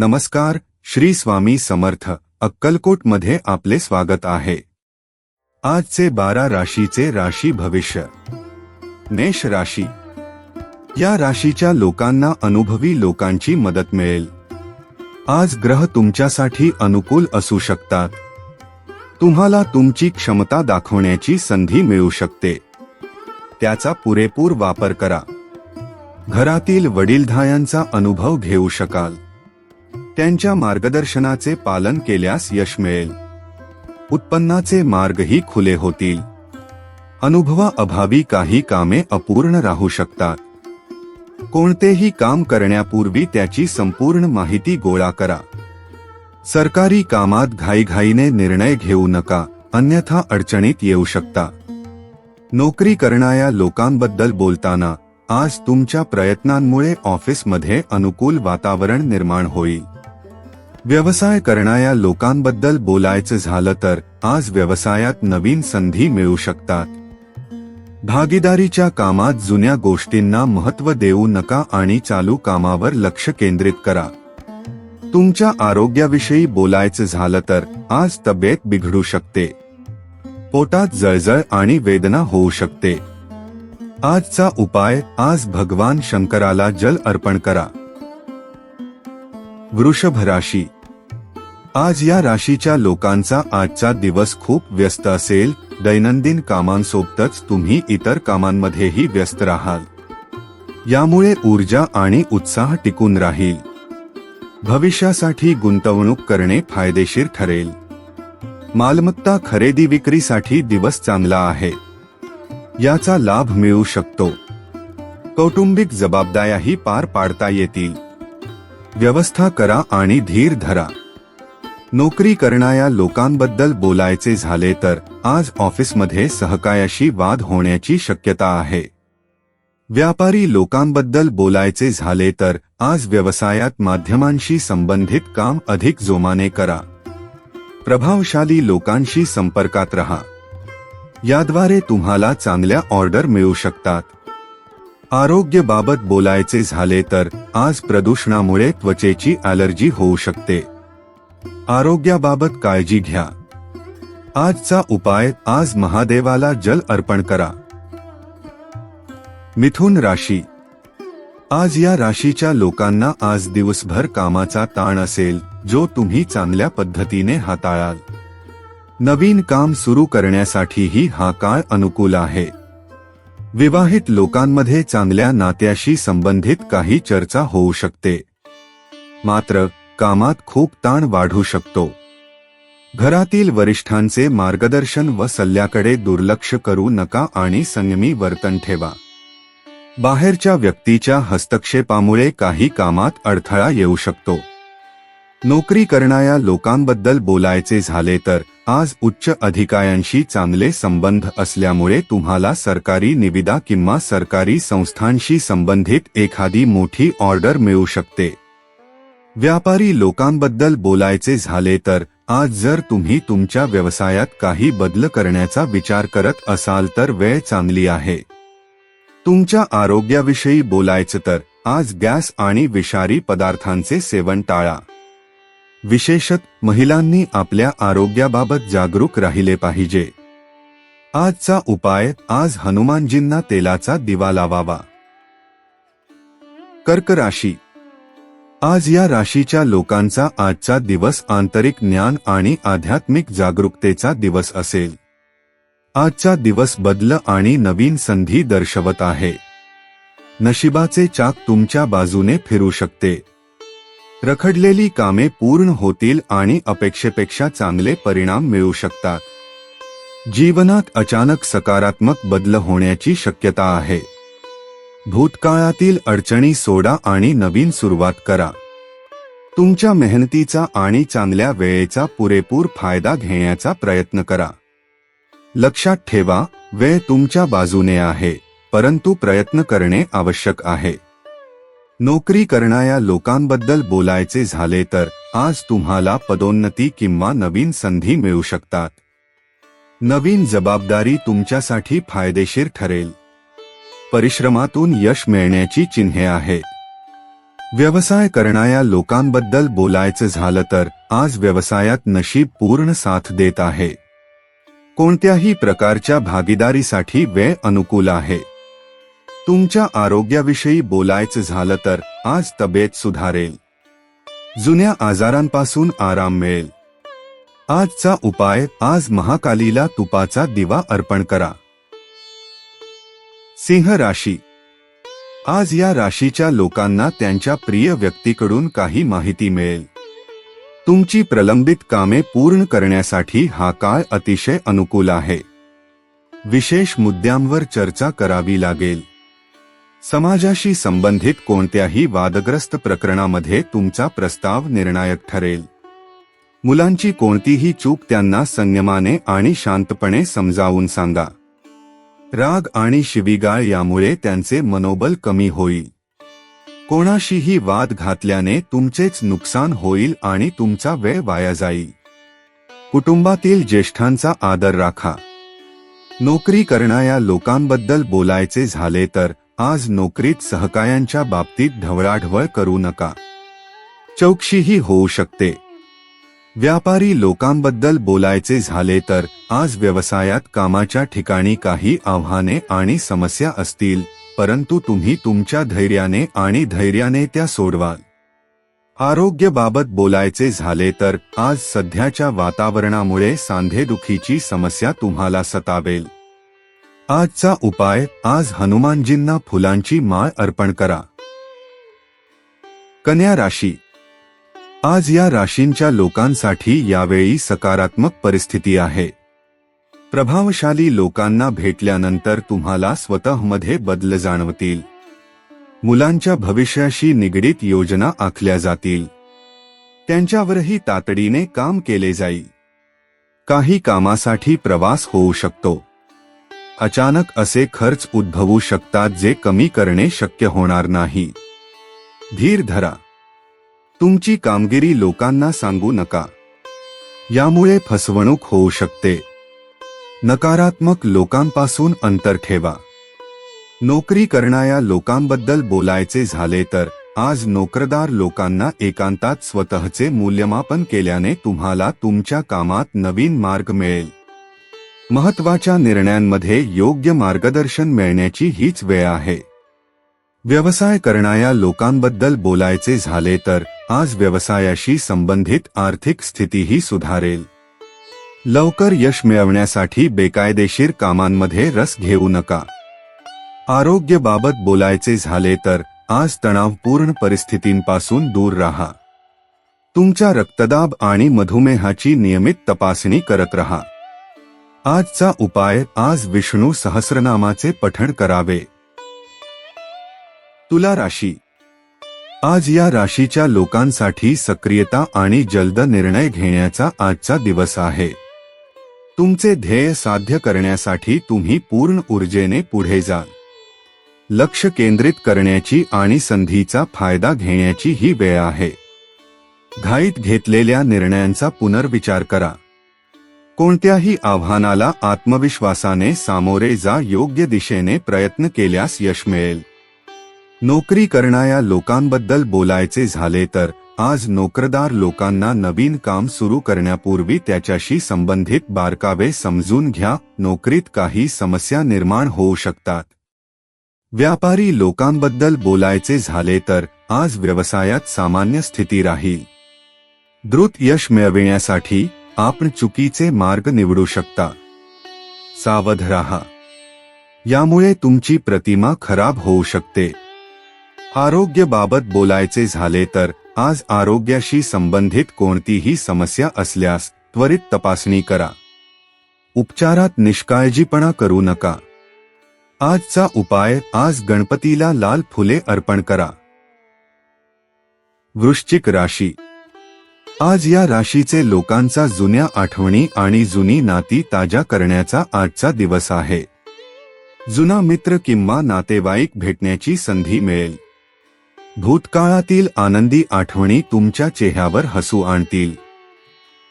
नमस्कार श्री स्वामी समर्थ अक्कलकोटमध्ये आपले स्वागत आहे. आजचे बारा राशीचे राशी भविष्य. मेष राशी. या राशीच्या लोकांना अनुभवी लोकांची मदत मिळेल. आज ग्रह तुमच्यासाठी अनुकूल असू शकतात. तुम्हाला तुमची क्षमता दाखवण्याची संधी मिळू शकते. त्याचा पुरेपूर वापर करा. घरातील वडीलधायांचा अनुभव घेऊ शकाल. त्यांच्या मार्गदर्शनाचे पालन केल्यास यश मिळेल. उत्पन्नाचे मार्गही खुले होतील. अनुभवाअभावी काही कामे अपूर्ण राहू शकतात. कोणतेही काम करण्यापूर्वी त्याची संपूर्ण माहिती गोळा करा. सरकारी कामात घाईघाईने निर्णय घेऊ नका अन्यथा अडचणीत येऊ शकता. नोकरी करणाऱ्या लोकांबद्दल बोलताना आज तुमच्या प्रयत्नांमुळे ऑफिसमध्ये अनुकूल वातावरण निर्माण होईल. व्यवसाय करणाऱ्या लोकांबद्दल बोलायचं झालं तर आज व्यवसायात नवीन संधी मिळू शकतात. भागीदारीच्या कामात जुन्या गोष्टींना महत्त्व देऊ नका आणि चालू कामावर लक्ष केंद्रित करा. तुमच्या आरोग्याविषयी बोलायचं झालं तर आज तब्येत बिघडू शकते. पोटात जळजळ आणि वेदना होऊ शकते. आजचा उपाय आज भगवान शंकराला जल अर्पण करा. वृषभ राशी आज या राशीच्या लोकांचा आजचा दिवस खूप व्यस्त असेल दैनंदिन कामांसोबतच तुम्ही इतर कामांमध्येही व्यस्त राहाल. यामुळे ऊर्जा आणि उत्साह टिकून राहील. भविष्यासाठी गुंतवणूक करणे फायदेशीर ठरेल. मालमत्ता खरेदी विक्रीसाठी दिवस चांगला आहे. याचा लाभ मिळू शकतो. कौटुंबिक जबाबदाऱ्याही पार पाडता येतील. व्यवस्था करा आणि धीर धरा. नोकरी करणाऱ्या लोकांबद्दल बोलायचे झाले तर आज ऑफिसमध्ये सहकायाशी वाद होण्याची शक्यता आहे. व्यापारी लोकांबद्दल बोलायचे झाले तर आज व्यवसायात माध्यमांशी संबंधित काम अधिक जोमाने करा. प्रभावशाली लोकांशी संपर्कात रहा. याद्वारे तुम्हाला चांगल्या ऑर्डर मिळू शकतात. आरोग्याबाबत बोलायचे झाले तर आज प्रदूषणामुळे त्वचेची ॲलर्जी होऊ शकते. आरोग्याबाबत काळजी घ्या. आजचा उपाय आज महादेवाला जल अर्पण करा. मिथुन राशी. आज या राशीच्या लोकांना आज दिवसभर कामाचा ताण असेल जो तुम्ही चांगल्या पद्धतीने हाताळाल. नवीन काम सुरू करण्यासाठीही हा काळ अनुकूल आहे. विवाहित लोकांमध्ये चांगल्या नात्याशी संबंधित काही चर्चा होऊ शकते. मात्र कामात खूप ताण वाढू शकतो. घरातील वरिष्ठांचे मार्गदर्शन व सल्ल्याकडे दुर्लक्ष करू नका आणि संयमी वर्तन ठेवा. बाहेरच्या व्यक्तीच्या हस्तक्षेपामुळे काही कामात अडथळा येऊ शकतो. नोकरी करणाऱ्या लोकांबद्दल बोलायचे झाले तर आज उच्च अधिकाऱ्यांशी चांगले संबंध असल्यामुळे तुम्हाला सरकारी निविदा किंवा सरकारी संस्थांशी संबंधित एखादी मोठी ऑर्डर मिळू शकते. व्यापारी लोकांबद्दल बोलायचे झाले तर आज जर तुम्ही तुमच्या व्यवसायात काही बदल करण्याचा विचार करत असाल तर वेळ चांगली आहे. तुमच्या आरोग्याविषयी बोलायचं तर आज गॅस आणि विषारी पदार्थांचे सेवन टाळा. विशेषत महिलांनी आपल्या आरोग्याबाबत जागरूक राहिले पाहिजे. आजचा उपाय आज हनुमानजींना तेलाचा दिवा लावावा. कर्क राशी. आज या राशीच्या लोकांचा आजचा दिवस आंतरिक ज्ञान आणि आध्यात्मिक जागरूकतेचा दिवस असेल. आजचा दिवस बदल आणि नवीन संधी दर्शवत आहे. नशिबाचे चाक तुमच्या बाजूने फिरू शकते. रखडलेली कामे पूर्ण होतील आणि अपेक्षेपेक्षा चांगले परिणाम मिळू शकतात. जीवनात अचानक सकारात्मक बदल होण्याची शक्यता आहे. भूतकाळातील अडचणी सोडा आणि नवीन सुरुवात करा. तुमच्या मेहनतीचा आणि चांगल्या वेळेचा पुरेपूर फायदा घेण्याचा प्रयत्न करा. लक्षात ठेवा वेळ तुमच्या बाजूने आहे परंतु प्रयत्न करणे आवश्यक आहे. नोकरी करणाऱ्या लोकांबद्दल बोलायचे झाले तर आज तुम्हाला पदोन्नती किंवा नवीन संधी मिळू शकतात. नवीन जबाबदारी तुमच्यासाठी फायदेशीर ठरेल. परिश्रमातून यश मिळण्याची चिन्हे आहेत. व्यवसाय करणाऱ्या लोकांबद्दल बोलायचं झालं तर आज व्यवसायात नशीब पूर्ण साथ देत आहे. कोणत्याही प्रकारच्या भागीदारीसाठी वेळ अनुकूल आहे. तुमच्या आरोग्याविषयी बोलायचं झालं तर आज तब्येत सुधारेल. जुन्या आजारांपासून आराम मिळेल. आजचा उपाय आज महाकालीला तुपाचा दिवा अर्पण करा. सिंह राशी. आज या राशीच्या लोकांना त्यांच्या प्रिय व्यक्तीकडून काही माहिती मिळेल. तुमची प्रलंबित कामे पूर्ण करण्यासाठी हा काळ अतिशय अनुकूल आहे. विशेष मुद्द्यांवर चर्चा करावी लागेल. समाजाशी संबंधित कोणत्याही वादग्रस्त प्रकरणामध्ये तुमचा प्रस्ताव निर्णायक ठरेल. मुलांची कोणतीही चूक त्यांना संयमाने आणि शांतपणे समजावून सांगा. राग आणि शिवीगाळ यामुळे त्यांचे मनोबल कमी होईल. कोणाशीही वाद घातल्याने तुमचेच नुकसान होईल आणि तुमचा वेळ वाया जाईल. कुटुंबातील ज्येष्ठांचा आदर राखा. नोकरी करणाऱ्या लोकांबद्दल बोलायचे झाले तर आज नोकरीत सहकायांच्या बाबतीत ढवळाढवळ करू नका. चौकशीही होऊ शकते. व्यापारी लोकांबद्दल बोलायचे झाले तर आज व्यवसायात कामाच्या ठिकाणी काही आव्हाने आणि समस्या असतील परंतु तुम्ही तुमच्या धैर्याने आणि धैर्याने त्या सोडवाल. आरोग्यबाबत बोलायचे झाले तर आज सध्याच्या वातावरणामुळे सांधेदुखीची समस्या तुम्हाला सतावेल. आजचा उपाय आज हनुमानजींना फुलांची माळ अर्पण करा. कन्या राशी. आज या राशींच्या लोकांसाठी यावेळी सकारात्मक परिस्थिती आहे. प्रभावशाली लोकांना भेटल्यानंतर तुम्हाला स्वतःमध्ये बदल जाणवतील. मुलांच्या भविष्याशी निगडीत योजना आखल्या जातील. त्यांच्यावरही तातडीने काम केले जाईल. काही कामासाठी प्रवास होऊ शकतो. अचानक असे खर्च उद्भवू शकतात जे कमी करणे शक्य होणार नाही. धीर धरा. तुमची कामगिरी लोकांना सांगू नका. यामुळे फसवणूक होऊ शकते. नकारात्मक लोकांपासून अंतर ठेवा. नोकरी करणाऱ्या लोकांबद्दल बोलायचे झाले तर आज नोकरदार लोकांना एकांतात स्वतःचे मूल्यमापन केल्याने तुम्हाला तुमच्या कामात नवीन मार्ग मिळेल. महत्त्वाच्या निर्णयांमध्ये योग्य मार्गदर्शन मिळण्याची हीच वेळ आहे. व्यवसाय करणाऱ्या लोकांबद्दल बोलायचे झाले तर आज व्यवसायाशी संबंधित आर्थिक स्थितीही सुधारेल. लवकर यश मिळवण्यासाठी बेकायदेशीर कामांमध्ये रस घेऊ नका. आरोग्यबाबत बोलायचे झाले तर आज तणावपूर्ण परिस्थितींपासून दूर राहा. तुमच्या रक्तदाब आणि मधुमेहाची नियमित तपासणी करत रहा. आजचा उपाय आज विष्णू सहस्रनामाचे पठण करावे. तुला राशी. आज या राशीच्या लोकांसाठी सक्रियता आणि जलद निर्णय घेण्याचा आजचा दिवस आहे. तुमचे ध्येय साध्य करण्यासाठी तुम्ही पूर्ण ऊर्जेने पुढे जा. लक्ष केंद्रित करण्याची आणि संधीचा फायदा घेण्याची ही वेळ आहे. घाईत घेतलेल्या निर्णयांचा पुनर्विचार करा. कोणत्याही आव्हानाला आत्मविश्वासाने सामोरे जा योग्य दिशेने प्रयत्न केल्यास यश मिळेल. नोकरी करणाऱ्या लोकांबद्दल बोलायचे झाले तर आज नोकरदार लोकांना नवीन काम सुरू करण्यापूर्वी त्याच्याशी संबंधित बारकावे समजून घ्या नोकरीत काही समस्या निर्माण होऊ शकतात. व्यापारी लोकांबद्दल बोलायचे झाले तर आज व्यवसायात सामान्य स्थिती राहील. द्रुत यश मिळविण्यासाठी आपण चुकीचे मार्ग निवडू शकता. सावध राहा यामुळे तुमची प्रतिमा खराब होऊ शकते. आरोग्याबाबत बोलायचे झाले तर आज आरोग्याशी संबंधित कोणतीही समस्या असल्यास त्वरित तपासणी करा. उपचारात निष्काळजीपणा करू नका. आजचा उपाय आज गणपतीला लाल फुले अर्पण करा. वृश्चिक राशी. आज या राशीचे लोकांचा जुन्या आठवणी आणि जुनी नाती ताज्या करण्याचा आजचा दिवस आहे. जुना मित्र किंवा नातेवाईक भेटण्याची संधी मिळेल. भूतकाळातील आनंदी आठवणी तुमच्या चेहऱ्यावर हसू आणतील.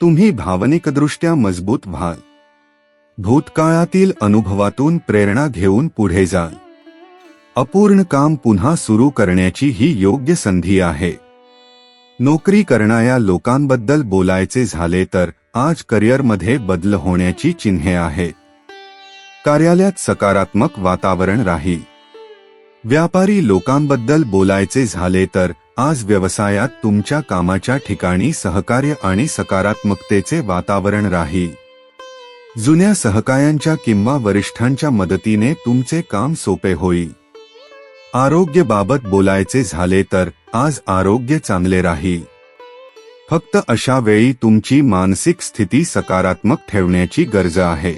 तुम्ही भावनिकदृष्ट्या मजबूत व्हाल. भूतकाळातील अनुभवातून प्रेरणा घेऊन पुढे जाल. अपूर्ण काम पुन्हा सुरू करण्याची ही योग्य संधी आहे. नोकरी करणाऱ्या लोकांबद्दल बोलायचे झाले तर आज करिअरमध्ये बदल होण्याची चिन्हे आहेत. कार्यालयात सकारात्मक वातावरण राहील. व्यापारी लोकांबद्दल बोलायचे झाले तर आज व्यवसायात तुमच्या कामाच्या ठिकाणी सहकार्य आणि सकारात्मकतेचे वातावरण राहील. जुन्या सहकायांच्या किंवा वरिष्ठांच्या मदतीने तुमचे काम सोपे होईल. आरोग्यबाबत बोलायचे झाले तर आज आरोग्य चांगले राहील. फक्त अशा वेळी तुमची मानसिक स्थिती सकारात्मक ठेवण्याची गरज आहे.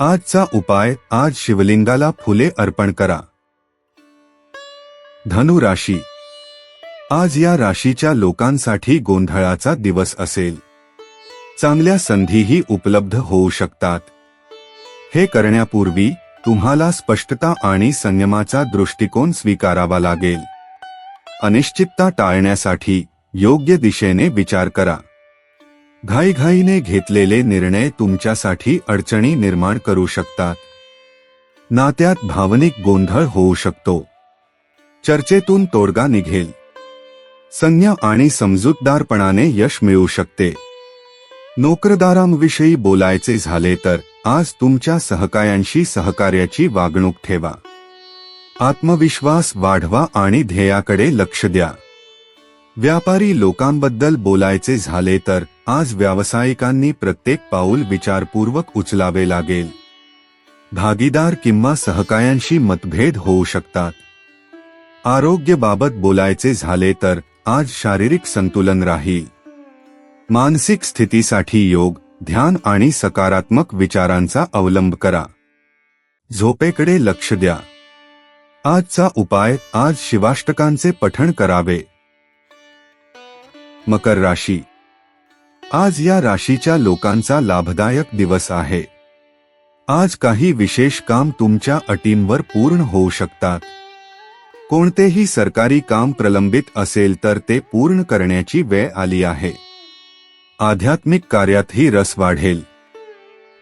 आजचा उपाय आज शिवलिंगाला फुले अर्पण करा. धनु राशी. आज या राशीच्या लोकांसाठी गोंधळाचा दिवस असेल. चांगल्या संधीही उपलब्ध होऊ शकतात. हे करण्यापूर्वी तुम्हाला स्पष्टता आणि संयमाचा दृष्टिकोन स्वीकारावा लागेल. अनिश्चितता टाळण्यासाठी योग्य दिशेने विचार करा. घाईघाईने घेतलेले निर्णय तुमच्यासाठी अडचणी निर्माण करू शकतात. नात्यात भावनिक गोंधळ होऊ शकतो. चर्चेतून तोडगा निघेल. संज्ञा आणि समजूतदारपणाने यश मिळू शकते. नोकरदारांविषयी बोलायचे झाले तर आज तुमच्या सहकायांशी सहकार्याची वागणूक ठेवा. आत्मविश्वास वाढवा आणि ध्येयाकडे लक्ष द्या. व्यापारी लोकांबद्दल बोलायचे झाले तर आज व्यावसायिकांनी प्रत्येक पाऊल विचारपूर्वक उचलावे लागेल. भागीदार किंवा सहकायांशी मतभेद होऊ शकतात. आरोग्यबाबत बोलायचे झाले तर आज शारीरिक संतुलन राहील. मानसिक स्थितीसाठी योग ध्यान आणि सकारात्मक विचारांचा अवलंब करा. झोपेकडे लक्ष द्या. आजचा उपाय आज शिवाष्टकांचे पठण करावे. मकर राशी. आज या राशीच्या लोकांचा लाभदायक दिवस आहे. आज काही विशेष काम तुमच्या अटींवर पूर्ण होऊ शकतात. कोणतेही सरकारी काम प्रलंबित असेल तर ते पूर्ण करण्याची वेळ आली आहे. आध्यात्मिक कार्यातही रस वाढेल.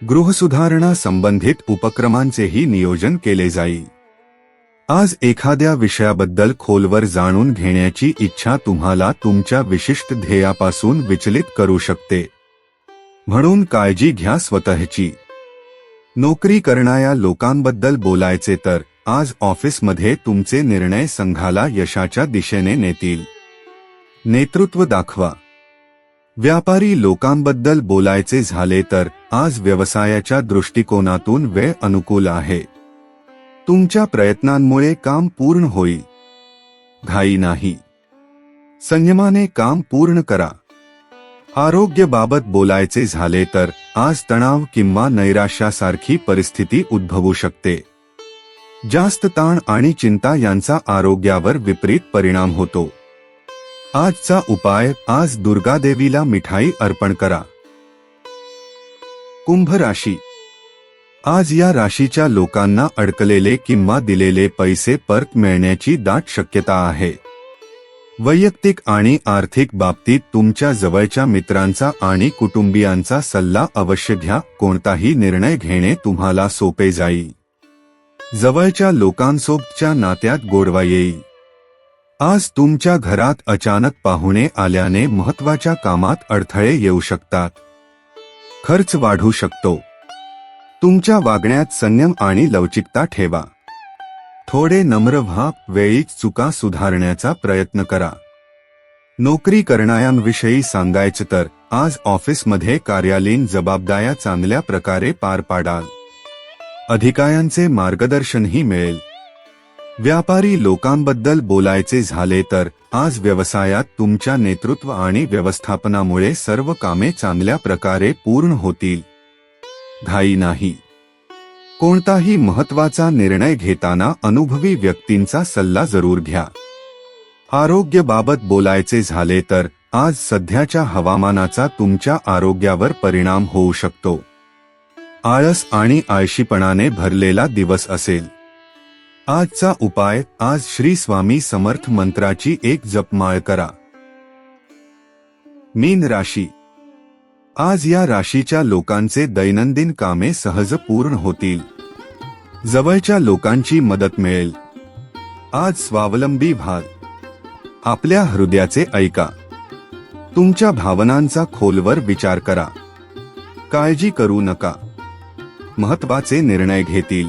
गृहसुधारणा संबंधित उपक्रमांचेही नियोजन केले जाईल. आज एखाद्या विषयाबद्दल खोलवर जाणून घेण्याची इच्छा तुम्हाला तुमच्या विशिष्ट ध्येयापासून विचलित करू शकते. म्हणून काळजी घ्या स्वतःची. नोकरी करणाऱ्या लोकांबद्दल बोलायचे तर आज ऑफिसमध्ये तुमचे निर्णय संघाला यशाच्या दिशेने नेतील. नेतृत्व दाखवा. व्यापारी लोकांबद्दल बोलायचे झाले तर आज व्यवसायाच्या दृष्टिकोनातून वेळ अनुकूल आहे. तुमच्या प्रयत्नांमुळे काम पूर्ण होईल घाई नाही. संयमाने काम पूर्ण करा. आरोग्याबाबत बोलायचे झाले तर आज तणाव किंवा नैराश्यासारखी परिस्थिती उद्भवू शकते. जास्त ताण आणि चिंता यांचा आरोग्यावर विपरीत परिणाम होतो. आजचा उपाय आज दुर्गादेवीला मिठाई अर्पण करा. कुंभ राशी आज या राशीच्या लोकांना अडकलेले किंवा दिलेले पैसे परत मिळण्याची दाट शक्यता आहे. वैयक्तिक आणि आर्थिक बाबतीत तुमच्या जवळच्या मित्रांचा आणि कुटुंबियांचा सल्ला अवश्य घ्या कोणताही निर्णय घेणे तुम्हाला सोपे जाईल. जवळच्या लोकांसोबतच्या नात्यात गोडवा येईल. आज तुमच्या घरात अचानक पाहुणे आल्याने महत्त्वाच्या कामात अडथळे येऊ शकतात. खर्च वाढू शकतो. तुमच्या वागण्यात संयम आणि लवचिकता ठेवा. थोडे नम्र व्हा वेळी चुका सुधारण्याचा प्रयत्न करा. नोकरी करणाऱ्यांविषयी सांगायचं तर आज ऑफिसमध्ये कार्यालयीन जबाबदाऱ्या चांगल्या प्रकारे पार पाडाल. अधिकाऱ्यांचे मार्गदर्शनही मिळेल. व्यापारी लोकांबद्दल बोलायचे झाले तर आज व्यवसायात तुमच्या नेतृत्व आणि व्यवस्थापनामुळे सर्व कामे चांगल्या प्रकारे पूर्ण होतील. घाई नाही. कोणताही महत्त्वाचा निर्णय घेताना अनुभवी व्यक्तींचा सल्ला जरूर घ्या. आरोग्यबाबत बोलायचे झाले तर आज सध्याच्या हवामानाचा तुमच्या आरोग्यावर परिणाम होऊ शकतो. आळस आणि आळशीपणाने भरलेला दिवस असेल. आजचा उपाय आज श्री स्वामी समर्थ मंत्राची एक जपमाळ करा. मीन राशी आज या राशीच्या लोकांचे दैनंदिन कामे सहज पूर्ण होतील. जवळच्या लोकांची मदत मिळेल. आज स्वावलंबी भाग. आपल्या हृदयाचे ऐका. तुमच्या भावनांचा खोलवर विचार करा. काळजी करू नका. महत्त्वाचे निर्णय घेतील.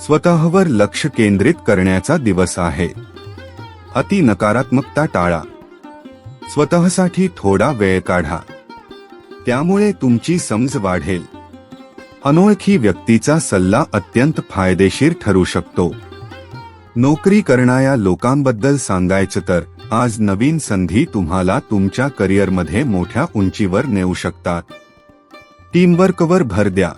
स्वतःवर लक्ष केंद्रित करण्याचा दिवस आहे. अति नकारात्मकता टाळा. स्वतःसाठी थोडा वेळ काढा. त्यामुळे तुमची समज वाढेल. अनोळखी व्यक्तीचा सल्ला अत्यंत फायदेशीर ठरू शकतो. नोकरी करणाऱ्या लोकांबद्दल सांगायचं तर आज नवीन संधी तुम्हाला तुमच्या करिअरमध्ये मोठ्या उंचीवर नेऊ शकतात. टीमवर्कवर भर द्या.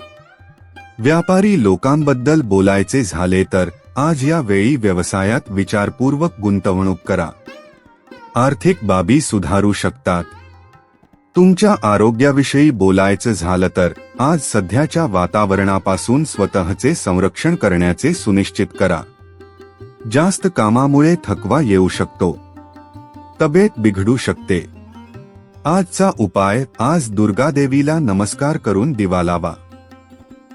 व्यापारी लोकांबद्दल बोलायचे झाले तर आज या वेळी व्यवसायात विचारपूर्वक गुंतवणूक करा. आर्थिक बाबी सुधारू शकतात. तुमच्या आरोग्याविषयी बोलायचं झालं तर आज सध्याच्या वातावरणापासून स्वतःचे संरक्षण करण्याचे सुनिश्चित करा. जास्त कामामुळे थकवा येऊ शकतो. तब्येत बिघडू शकते. आजचा उपाय आज दुर्गादेवीला नमस्कार करून दिवा लावा.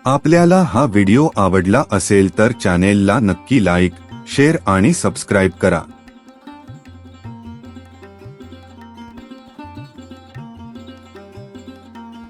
आपल्याला हा व्हिडिओ आवडला असेल तर चॅनेलला नक्की लाईक शेअर आणि सबस्क्राईब करा.